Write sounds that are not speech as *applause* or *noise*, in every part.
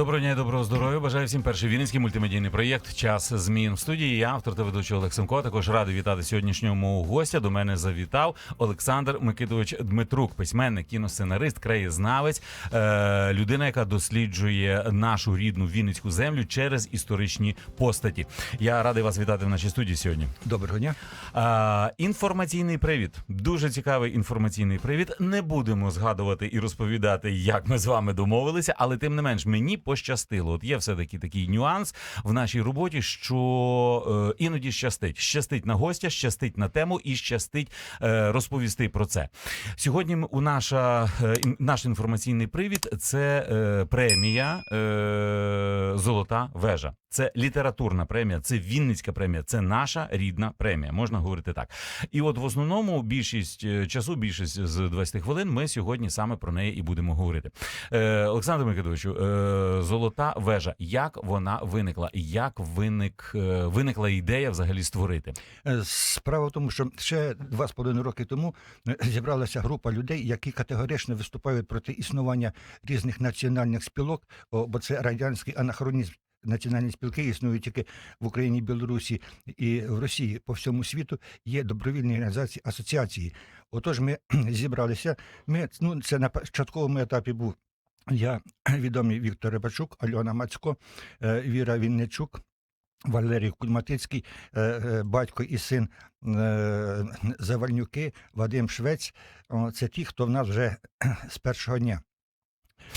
Доброго дня і доброго здоров'я. Бажаю всім перший вінницький мультимедійний проєкт Час змін в студії. Я автор та ведучий Олег Семко. Також радий вітати сьогоднішнього мого гостя. До мене завітав Олександр Микитович Дмитрук, письменник, кіносценарист, краєзнавець, е, людина, яка досліджує нашу рідну Вінницьку землю через історичні постаті. Я радий вас вітати в нашій студії сьогодні. Доброго дня. Інформаційний привід. Дуже цікавий інформаційний привід. Не будемо згадувати і розповідати, як ми з вами домовилися, але тим не менш мені пощастило. От є все таки такий нюанс в нашій роботі, що е, іноді щастить. Щастить на гостя, щастить на тему і щастить е, розповісти про це. Сьогодні у наша е, наш інформаційний привід це е, премія е, Золота вежа. Це літературна премія, це Вінницька премія, це наша рідна премія. Можна говорити так. І от в основному більшість е, часу, більшість з 20 хвилин, ми сьогодні саме про неї і будемо говорити. Е, Олександр Микитовичу, е, золота вежа. Як вона виникла? Як виник е, виникла ідея взагалі створити? Е, Справа в тому, що ще два з половиною роки тому е, зібралася група людей, які категорично виступають проти існування різних національних спілок, бо це радянський анахронізм. Національні спілки існують тільки в Україні, Білорусі і в Росії. По всьому світу є добровільні організації асоціації. Отож, ми *clears throat* зібралися. Ми ну це на початковому етапі був я *clears throat* відомий Віктор Рибачук, Альона Мацько, е, Віра Вінничук. Валерій Кульматицький, е, е, батько і син Завальнюки, Вадим Швець. Це ті, хто в нас вже *clears throat* з першого дня.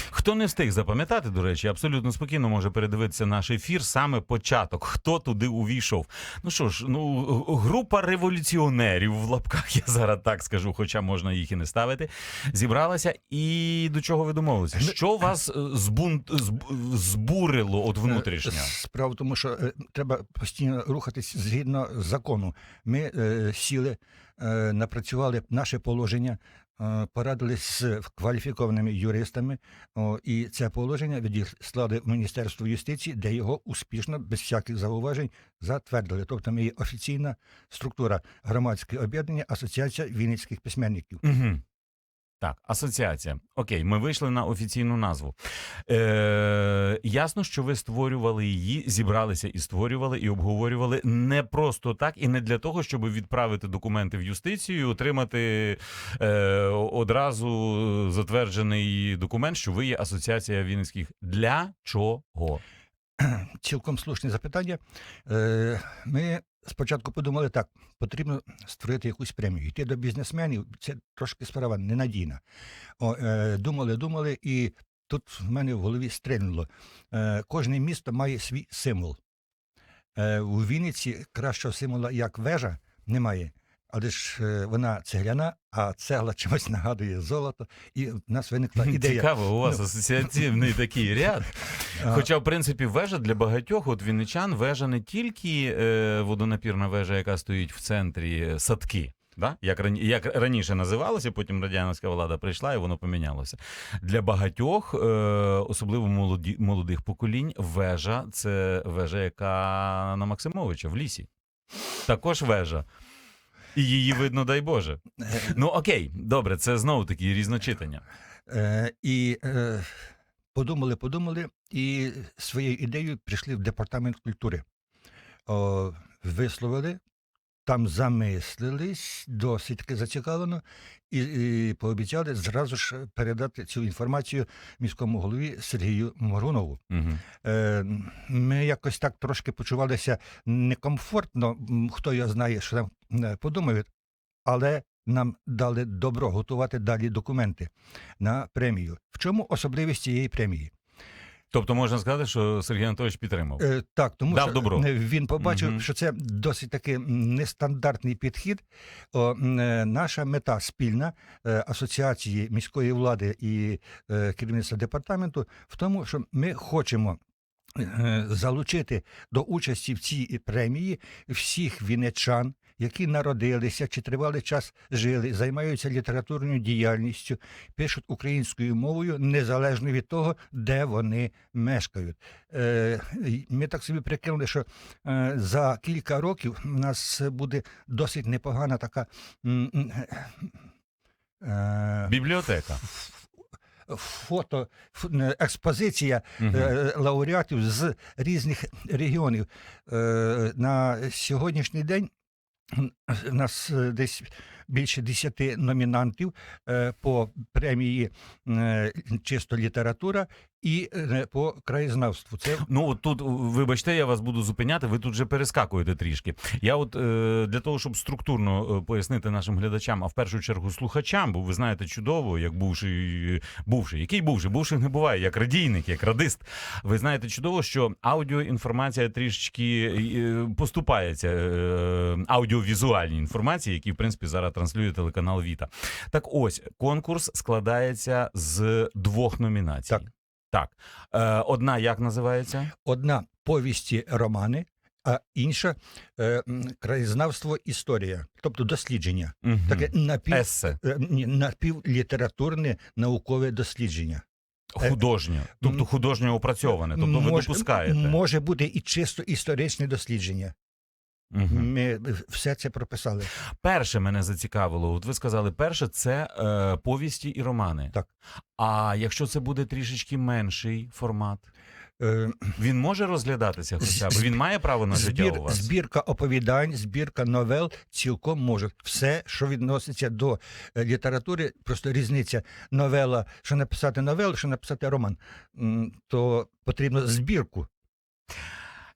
Хто не встиг запам'ятати, до речі, абсолютно спокійно може передивитися наш ефір, саме початок, хто туди увійшов. Ну що ж, ну група революціонерів в лапках, я зараз так скажу, хоча можна їх і не ставити. Зібралася, і до чого ви домовилися? Що вас е, збунт збурило от внутрішньо? Е, Справа в тому, що е, треба постійно рухатись згідно закону. Ми е, сіли, е, напрацювали наше положення, порадились з кваліфікованими юристами, о, і це положення відіслали в Міністерство юстиції, де його успішно, без всяких зауважень, затвердили. Тобто ми є офіційна структура громадське об'єднання Асоціація вінницьких письменників. Угу. Так, асоціація. Окей, ми вийшли на офіційну назву. Е, ясно, що ви створювали її, зібралися і створювали, і обговорювали не просто так, і не для того, щоб відправити документи в юстицію, отримати е, одразу затверджений документ, що ви є асоціація вінницьких. Для чого? Цілком слушне запитання. Е, Ми спочатку подумали так: потрібно створити якусь премію. Йти до бізнесменів це трошки справа ненадійна. О, е, Думали, думали, і тут в мене в голові стрельнуло. Е, Кожне місто має свій символ. Е, У Вінниці кращого символа, як вежа, немає. Але ж е, вона цегляна, а цегла *laughs* чимось нагадує золото, і в нас виникла ідея. Цікаво, у вас Ну. асоціативний *laughs* такий ряд. Хоча, в принципі, вежа для багатьох, от вінничан, вежа не тільки е, водонапірна вежа, яка стоїть в центрі е, садки. Да? Як, рані, як раніше називалося, потім радянська влада прийшла і воно помінялося. Для багатьох, е, особливо молоді, молодих поколінь, вежа це вежа, яка на Максимовича в лісі. Також вежа. Її видно, дай Боже. Ну окей, добре, це знову такі різночитання. Е, і е, подумали, подумали, і своєю ідеєю прийшли в департамент культури. О, висловили, там замислились, досить таки зацікавлено, і, і пообіцяли зразу ж передати цю інформацію міському голові Сергію Моргунову. Угу. Е, ми якось так трошки почувалися некомфортно, хто його знає, що там е, подумають, але нам дали добро готувати далі документи на премію. В чому особливість цієї премії? Тобто можна сказати, що Сергій Анатолійович підтримав. Е, так, тому Дав що добро. е, він побачив, Мгм. що це досить таки нестандартний підхід. О, м, е, наша мета спільна е, асоціації міської влади і е, керівництва департаменту в тому, що ми хочемо залучити до участі в цій премії всіх вінничан, які народилися чи тривалий час жили, займаються літературною діяльністю, пишуть українською мовою незалежно від того, де вони мешкають. Е, Ми так собі прикинули, що е, за кілька років у нас буде досить непогана така. е, Бібліотека. Фото експозиція е, лауреатів з різних регіонів. Е, На сьогоднішній день у нас е, десь більше 10 номінантів по премії чисто література і е, по краєзнавству. Це Ну от тут, вибачте, я вас буду зупиняти. Ви тут вже перескакуєте трішки. Я, от е, для того, щоб структурно е, пояснити нашим глядачам, а в першу чергу слухачам, бо ви знаєте чудово, як бувший, бувший, який бувший, бувших не буває, як радійник, як радист. Ви знаєте чудово, що аудіоінформація трішечки е, поступається е, аудіовізуальній інформації, які в принципі зараз транслює телеканал Віта. Так ось конкурс складається з двох номінацій. Так. Так, Е, одна як називається? одна повісті романи, а інша е, м, краєзнавство історія, тобто дослідження. Мгм. Таке напів, Есе, е, ні, напівлітературне наукове дослідження. художнє, тобто художнє опрацьоване. Тобто ви допускаєте. Може бути і чисто історичне дослідження. Мгм. Ми все це прописали. Перше мене зацікавило. От ви сказали, перше це е, повісті і романи. Так. А якщо це буде трішечки менший формат, Е, він може розглядатися хоча б? Він має право на життя Збір, у вас? збірка оповідань, збірка новел цілком може. Все, що відноситься до е, літератури, просто різниця новела, що написати новелу, що написати роман, то потрібно збірку.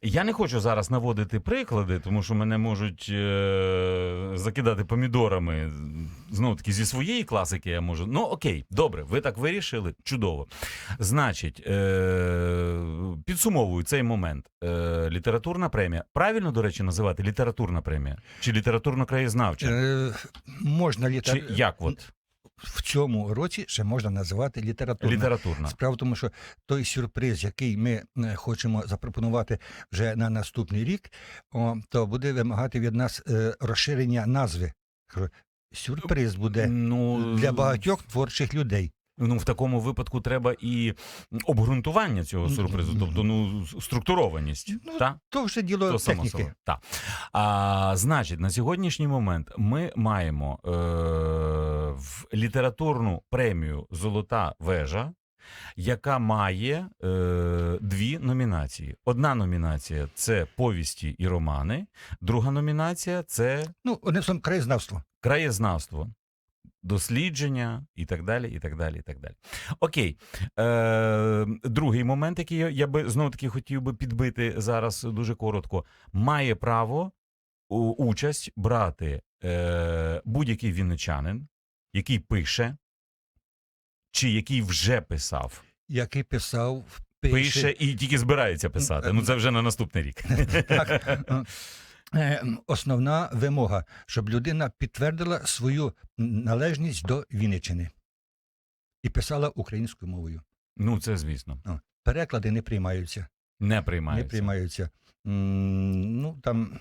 Я не хочу зараз наводити приклади, тому що мене можуть е- закидати помідорами. Знову таки, зі своєї класики я можу. Ну окей, добре, ви так вирішили. Чудово. Значить, е- підсумовую цей момент. Е- літературна премія. Правильно, до речі, називати літературна премія? Чи літературно-краєзнавча? Е, можна Чи як от? В цьому році ще можна називати літературною. Літературна. Справа в тому, що той сюрприз, який ми е, хочемо запропонувати вже на наступний рік, то буде вимагати від нас е, розширення назви. Сюрприз буде Ну, для багатьох творчих людей. Ну, в такому випадку треба і обґрунтування цього сюрпризу, тобто ну, структурованість. Ну, та? То вже діло То само техніки. Так. А, значить, на сьогоднішній момент ми маємо е, в літературну премію Золота вежа, яка має е, дві номінації. Одна номінація це повісті і романи, друга номінація це Ну, краєзнавство. краєзнавство. Дослідження і так далі, і так далі, і так далі. Окей. Е, другий момент, який я, я би знову таки хотів би підбити зараз дуже коротко, має право у, участь брати е, будь-який вінничанин, який пише, чи який вже писав, Який писав, пише, пише. і тільки збирається писати. Ну це вже на наступний рік. *laughs* Так, Основна вимога, щоб людина підтвердила свою належність до Вінниччини і писала українською мовою. Ну це звісно, О, Переклади не приймаються. не приймається. Не приймаються. М, Ну там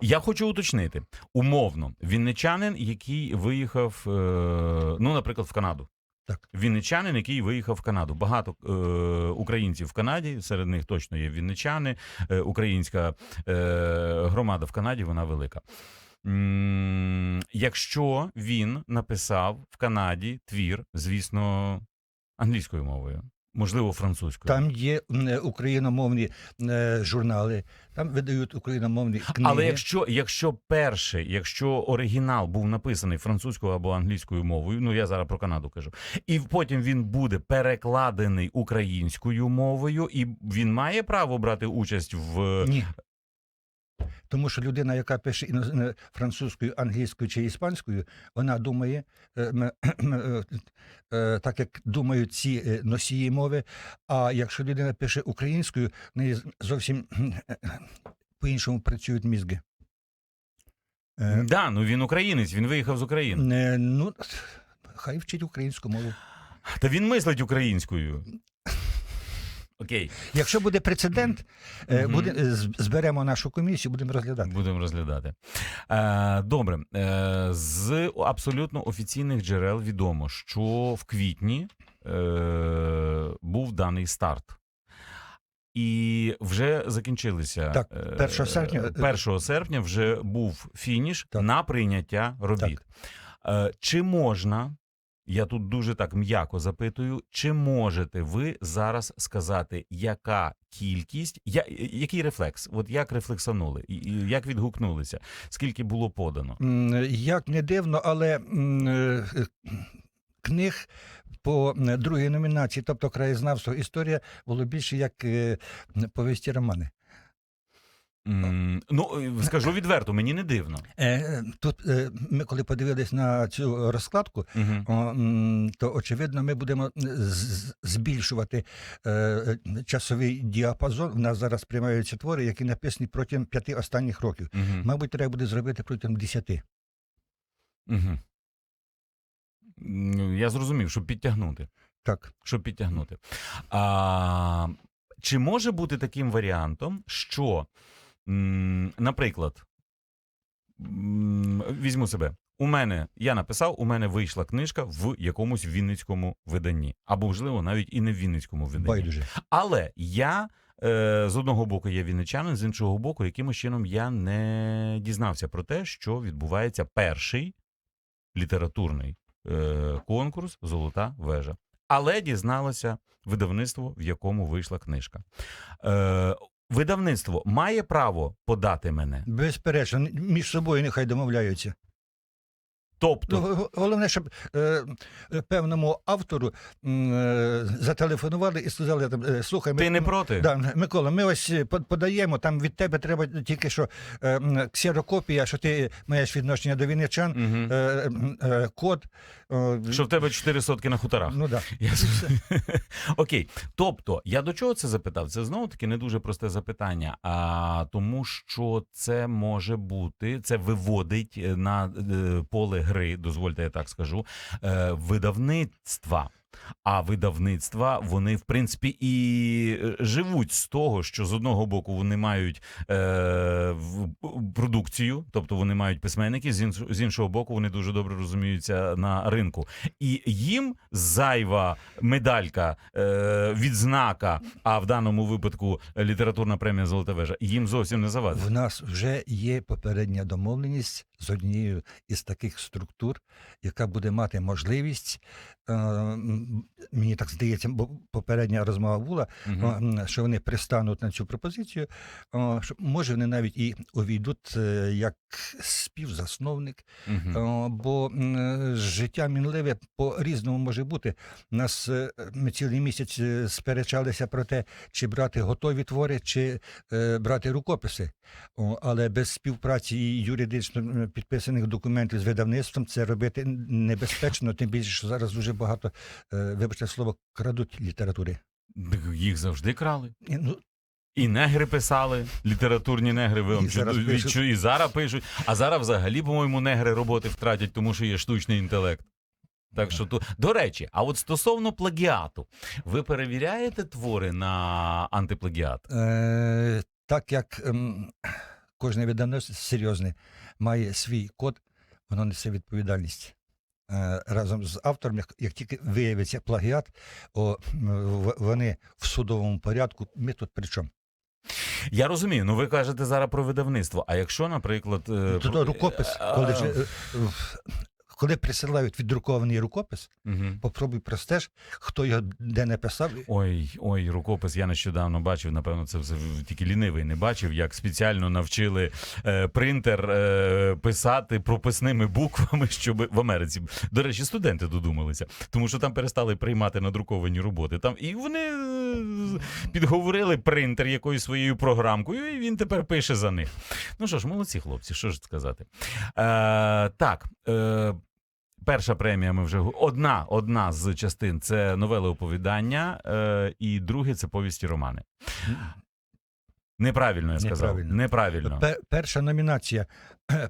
Я хочу уточнити умовно, вінничанин, який виїхав, е, ну, наприклад, в Канаду. Так. Вінничанин, який виїхав в Канаду. Багато е, українців в Канаді, серед них точно є вінничани. Е, українська е, громада в Канаді, вона велика. Якщо він написав в Канаді твір, звісно, англійською мовою, можливо, французькою. там є е, україномовні е, журнали, там видають україномовні книги. Але якщо, якщо перший, якщо оригінал був написаний французькою або англійською мовою, ну я зараз про Канаду кажу, і потім він буде перекладений українською мовою, і він має право брати участь в Ні. Тому що людина, яка пише е, французькою, англійською чи іспанською, вона думає е, е, так, як думають ці носії мови. А якщо людина пише українською, в неї зовсім по-іншому працюють мізки. Е, да, ну він українець, він виїхав з України. Ну, хай вчить українську мову. Та він мислить українською. Окей, Якщо буде прецедент, е, Мгм. буде, е, зберемо нашу комісію, будемо розглядати. будемо розглядати. Е, добре, е, з абсолютно офіційних джерел відомо, що в квітні е, був даний старт. І вже закінчилися Так, е, 1 серпня, е, 1 серпня вже був фініш Так. на прийняття робіт. Е, Чи можна, я тут дуже так м'яко запитую, чи можете ви зараз сказати, яка кількість, я, який рефлекс? От як рефлексанули, як відгукнулися, скільки було подано? Як не дивно, але е, книг по другій номінації, тобто краєзнавство, історія, було більше як е, повісті романи. М, Ну, е, скажу відверто, мені не дивно. Е, Тут е, ми, коли подивились на цю розкладку, о, м, то очевидно, ми будемо з- збільшувати е, е, часовий діапазон. У нас зараз приймаються твори, які написані протягом п'яти останніх років. Мабуть, треба буде зробити протягом десяти. Угу. Я зрозумів, щоб підтягнути. Так. щоб підтягнути. А, чи може бути таким варіантом, що, наприклад, візьму себе. У мене я написав, у мене вийшла книжка в якомусь вінницькому виданні, або можливо навіть і не в вінницькому виданні. Байдуже. Але я е, з одного боку є вінничанин, з іншого боку, якимось чином я не дізнався про те, що відбувається перший літературний е, конкурс Золота вежа. Але дізналося видавництво, в якому вийшла книжка. Е, видавництво має право подати мене. Безперечно, між собою нехай домовляються. Тобто, Ну, головне, щоб е, е, певному автору е, зателефонували і сказали, там, е, слухай, ти ми, не проти? Да, Микола, ми ось е, подаємо, там від тебе треба тільки що е, ксерокопія, що ти маєш відношення до вінничан, Угу. е, е, код. е, Що в тебе 4 сотки на хуторах. Ну, да. *laughs* Я... *laughs* Окей. Тобто, я до чого це запитав? Це знову таки не дуже просте запитання, а тому, що це може бути, це виводить на е, поле гри, дозвольте, я так скажу, е, видавництва. А видавництва вони в принципі і е, живуть з того, що з одного боку вони мають е, продукцію, тобто вони мають письменників, з іншого, боку, вони дуже добре розуміються на ринку. І їм зайва медалька, е, відзнака, а в даному випадку літературна премія Золота вежа, їм зовсім не завадить. В нас вже є попередня домовленість з однією із таких структур, яка буде мати можливість. е, Мені так здається, бо попередня розмова була, м, що вони пристануть на цю пропозицію. що, Може, вони навіть і увійдуть е, як співзасновник. О, бо життя мінливе по-різному може бути. Нас е, ми цілий місяць е, сперечалися про те, чи брати готові твори, чи брати рукописи. Але без співпраці і юридично підписаних документів з видавництвом це робити небезпечно, тим більше, що зараз дуже багато, вибачте слово, крадуть літератури. Їх завжди крали. І, ну, І негри писали, літературні негри ви І зараз відчу- і зараз пишуть. А зараз взагалі, по-моєму, негри роботи втратять, тому що є штучний інтелект. Так що то до речі, а от стосовно плагіату, ви перевіряєте твори на антиплагіат? Е, так як ем, кожне видавництво серйозне має свій код, воно несе відповідальність. Е, разом з автором, як, як тільки виявиться плагіат, о, вони в судовому порядку, ми тут при чому? Я розумію, ну ви кажете зараз про видавництво. А якщо, наприклад, е, то рукопис, коли, е, в- коли присилають віддрукований рукопис, мгм. попробуй простеж, хто його де не писав. Ой, ой, рукопис я нещодавно бачив. Напевно, це все тільки лінивий не бачив, як спеціально навчили е, принтер е, писати прописними буквами, щоб в Америці. До речі, студенти додумалися, тому що там перестали приймати надруковані роботи. Там і вони е, підговорили принтер якоюсь своєю програмкою, і він тепер пише за них. Ну що ж, молодці хлопці, що ж сказати. Е, так. Е, Перша премія ми вже одна, одна з частин це новели оповідання, е, і друге це повісті романи. Неправильно я сказав. Неправильно. Неправильно. Перша номінація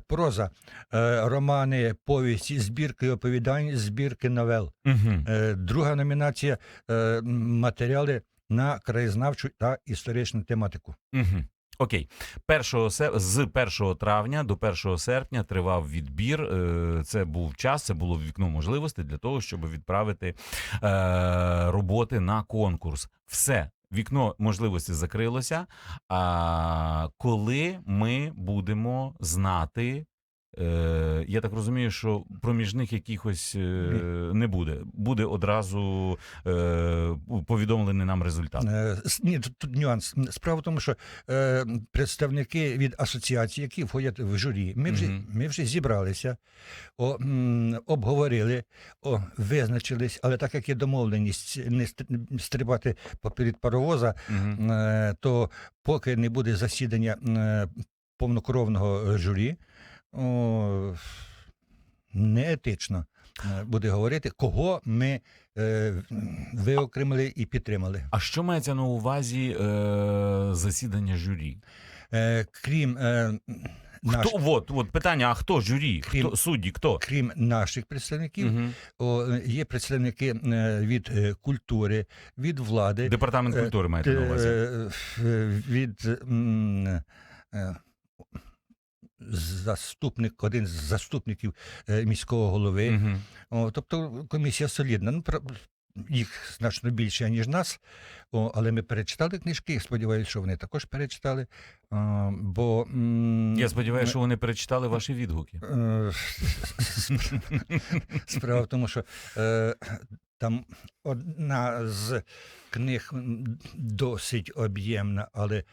проза, е, романи, повісті, збірки оповідань, збірки новел. Угу. Друга номінація е, матеріали на краєзнавчу та історичну тематику. Угу. Окей, Першого з 1 травня до 1 серпня тривав відбір. Е, Це був час, це було вікно можливостей для того, щоб відправити е, роботи на конкурс. Все. Вікно можливості закрилося. А коли ми будемо знати, е, я так розумію, що проміжних якихось е, не буде. Буде одразу е, повідомлений нам результат. Е, Ні, тут, тут нюанс. Справа в тому, що е, представники від асоціації, які входять в журі, ми вже, Мгм. ми вже зібралися, о, м, обговорили, о, визначились, але так як є домовленість не стрибати поперед паровоза, Мгм. е, то поки не буде засідання е, повнокровного журі, о, неетично е, буде говорити, кого ми е, виокремили і підтримали. А що мається на увазі е, засідання журі? Е, крім, е, наш, Хто от, от питання: а хто журі? Крім- Хто судді? Хто? крім наших представників, Мгм. о, є представники е, від е, культури, від влади, Департамент Е, культури маєте на увазі. е, е, від м, е, заступник, один з заступників е, міського голови. Мгм. О, тобто комісія солідна. Ну, про- їх значно більше, ніж нас. О, але ми перечитали книжки. Сподіваюся, що вони також перечитали. А, бо, Я сподіваюся, що вони перечитали ваші відгуки. Е, *laughs* Справа в тому, що е, там одна з книг досить об'ємна, але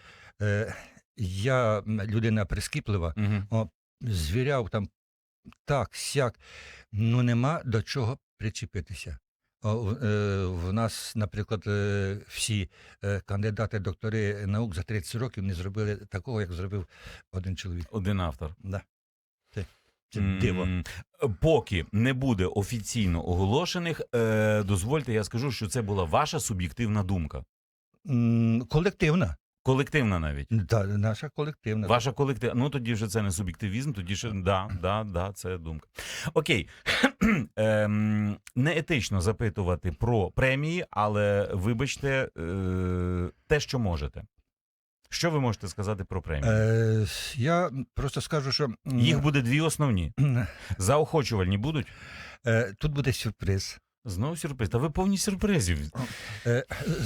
е, я людина прискіплива, Мгм. звіряв там так, сяк, ну нема до чого причепитися. О, в- е, В нас, наприклад, е, всі е, кандидати, доктори наук за 30 років не зробили такого, як зробив один чоловік. Один автор. Да. Це, це диво. Поки не буде офіційно оголошених, е, дозвольте, я скажу, що це була ваша суб'єктивна думка. Колективна. Колективна навіть. Да, наша колективна. Ваша колектив. Ну тоді вже це не суб'єктивізм, тоді ще да, да, да, це думка. Окей. *clears throat* ем, неетично запитувати про премії, але вибачте е, те, що можете. Що ви можете сказати про премії? Е, я просто скажу, що Їх буде дві основні. *clears throat* Заохочувальні будуть. е, тут буде сюрприз. Знову сюрприз. Та ви повні сюрпризів. Е,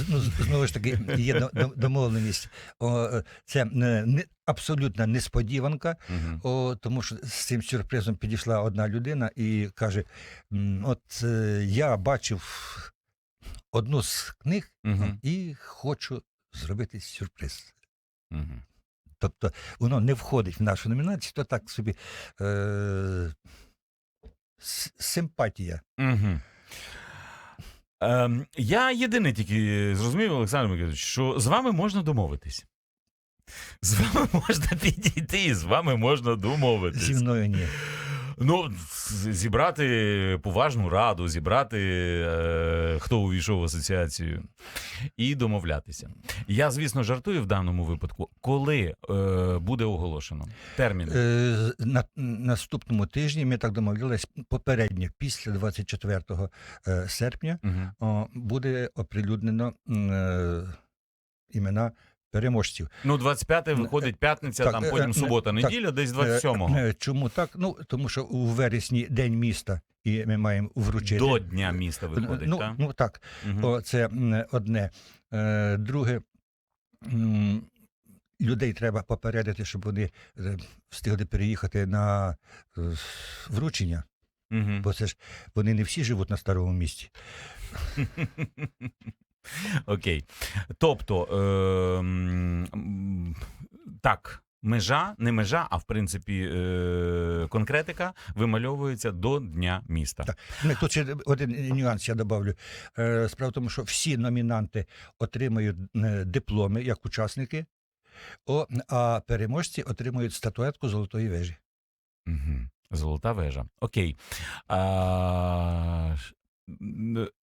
ну, знову ж таки, є до- до- домовленість. О, е, це не, не, абсолютна несподіванка, Мгм. о, тому що з цим сюрпризом підійшла одна людина і каже: м, От е, я бачив одну з книг Мгм. і хочу зробити сюрприз. Мгм. Тобто воно не входить в нашу номінацію, то так собі е, с- симпатія. Угу. Ем, я єдине тільки зрозумів, Олександр Миколаївич, що з вами можна домовитись. З вами *laughs* можна підійти, з вами можна домовитись. Зі мною ні. Ну, зібрати поважну раду, зібрати е, хто увійшов в асоціацію, і домовлятися. Я, звісно, жартую в даному випадку, коли е, буде оголошено термін. Е, на наступному тижні ми так домовлялись попередньо, після 24 е, серпня, Угу. о, буде оприлюднено е, імена переможців. Ну, 25-й виходить п'ятниця, Так, там е, потім е, субота, так, неділя, десь 27-го. Е, е, Чому так? Ну тому що у вересні день міста, і ми маємо вручити До Дня міста виходить, ну, так? ну так. О, це одне. Е, Друге, людей треба попередити, щоб вони е, встигли переїхати на е, вручення, Мгм. бо це ж вони не всі живуть на старому місці. *laughs* Окей. Тобто, е, так, межа, не межа, а в принципі е, конкретика вимальовується до Дня міста. Так. Ну, Тут ще один нюанс я добавлю. Е, Справа в тому, що всі номінанти отримають е, дипломи як учасники, о, а переможці отримують статуетку Золотої вежі. Угу. Золота вежа. Окей. А,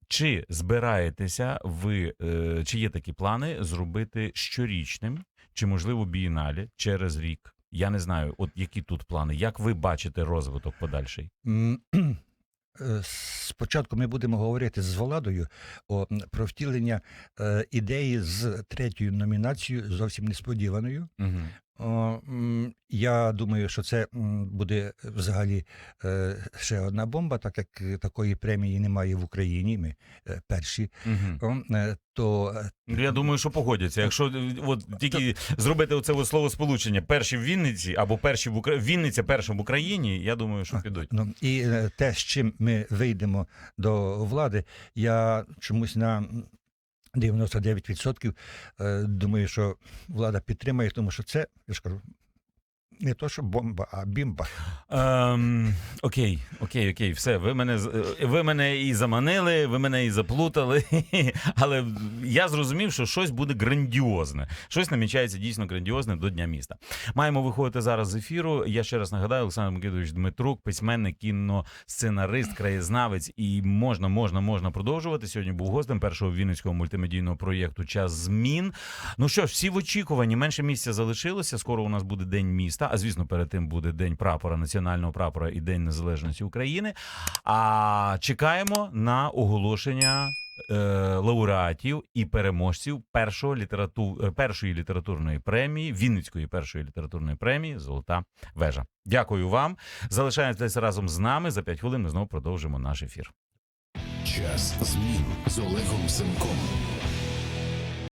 чи збираєтеся ви, е, чи є такі плани зробити щорічним, чи можливо бієналі через рік? Я не знаю, от які тут плани. Як ви бачите розвиток подальший? *clears throat* Е, спочатку ми будемо говорити з владою про втілення е, ідеї з третьою номінацією, зовсім несподіваною. Угу. М, я думаю, що це буде взагалі е, ще одна бомба, так як е, такої премії немає в Україні. Ми е, перші. Угу. Е, то е, Ну, Я думаю, що погодяться. Якщо е, от тільки зробити оце слово сполучення, перші в Вінниці або перші в Укра... Вінниця перша в Україні, я думаю, що підуть. Ну і е, те, з чим ми вийдемо до влади, я чомусь на 99% е, думаю, що влада підтримає, тому що це, я ж кажу, не то, що бомба, а бімба. Ем, окей, окей, окей, все. Ви мене е, ви мене і заманили, ви мене і заплутали. *laughs* Але я зрозумів, що щось буде грандіозне. Щось намічається дійсно грандіозне до Дня міста. Маємо виходити зараз з ефіру. Я ще раз нагадаю, Олександр Микитович Дмитрук, письменник, кіносценарист, краєзнавець, і можна, можна, можна продовжувати. Сьогодні був гостем першого вінницького мультимедійного проєкту Час змін. Ну що ж, всі в очікуванні. Менше місця залишилося. Скоро у нас буде день міста. А звісно, перед тим буде день прапора, національного прапора і День Незалежності України. А чекаємо на оголошення. е, Лауреатів і переможців першого літерату... е, першої літературної премії Вінницької першої літературної премії Золота вежа. Дякую вам. Залишаєтесь разом з нами. За 5 хвилин ми знову продовжимо наш ефір. Час змін з Олегом Семком.